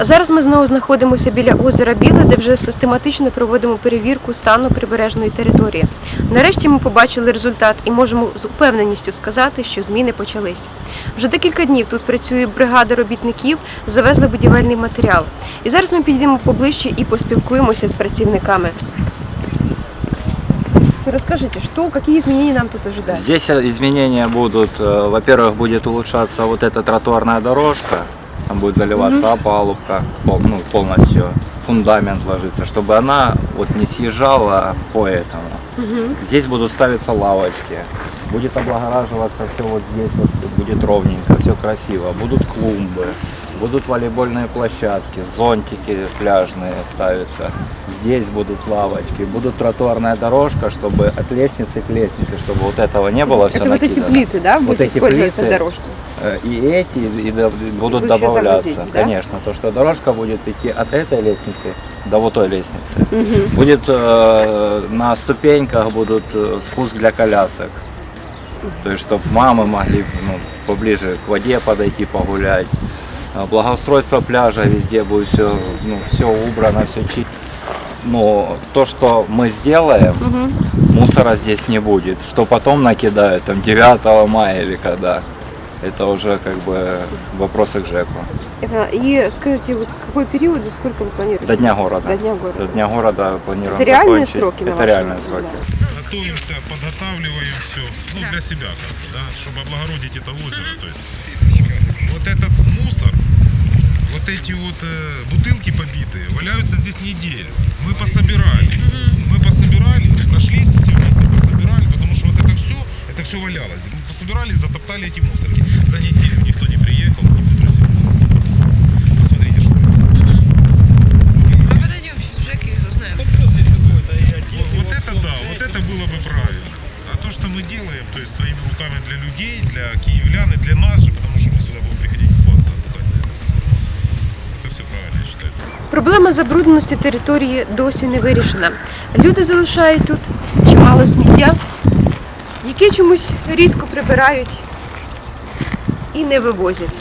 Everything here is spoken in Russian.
Зараз ми знову знаходимося біля озера Біле, де вже систематично проводимо перевірку стану прибережної території. Нарешті ми побачили результат і можемо з упевненістю сказати, що зміни почались. Вже декілька днів тут працює бригада робітників, завезли будівельний матеріал. І зараз ми підійдемо поближче і поспілкуємося з працівниками. Расскажите, что, какие изменения нам тут ожидать? Здесь изменения будут, э, во-первых, будет улучшаться вот эта тротуарная дорожка, там будет заливаться опалубка, пол- ну, полностью фундамент ложится, чтобы она вот не съезжала по этому. Здесь будут ставиться лавочки, будет облагораживаться все вот здесь, вот будет ровненько, все красиво. Будут клумбы, будут волейбольные площадки, зонтики пляжные ставятся. Здесь будут лавочки, будут тротуарная дорожка, чтобы от лестницы к лестнице, чтобы вот этого не было все Это вот эти накидано. плиты, да, Вот будут эти использоваться плиты. дорожку? Э, И эти и до- будут Вы еще добавляться, да? конечно. То, что дорожка будет идти от этой лестницы до вот той лестницы. Будет э, на ступеньках будут э, спуск для колясок. То есть, чтобы мамы могли ну, поближе к воде подойти погулять. А Благоустройство пляжа везде будет все, ну, все убрано, все чисто. Но то, что мы сделаем, Мгм. мусора здесь не будет. Что потом накидают, там 9 мая или когда. Это уже как бы вопросы к ЖЭКу. Это- И скажите, вот какой период и сколько вы планируете? До Дня города. До Дня города. До Дня города планируем Это реальные закончить. сроки, на Это реальные сроки. Готовимся, подготавливаем все, ну, для себя, как бы, да, чтобы облагородить это озеро. То есть вот этот мусор, вот эти вот э, бутылки побитые, валяются здесь неделю. Мы пособирали. Мы пособирали, прошлись все вместе, пособирали, потому что вот это все, это все валялось. Мы пособирали и затоптали эти мусорки. За неделю никто не приехал, не вытрусил эти мусорки. Посмотрите, что это. Мы подойдем сейчас в ЖЭК и узнаем. Вот, вот это да, вот это было бы правильно. А то, что мы делаем, то есть своими руками для людей, для киевлян и для нас же, потому что мы сюда будем приходить Проблема забрудненості території досі не вирішена. Люди залишають тут чимало сміття, яке чомусь рідко прибирають і не вивозять.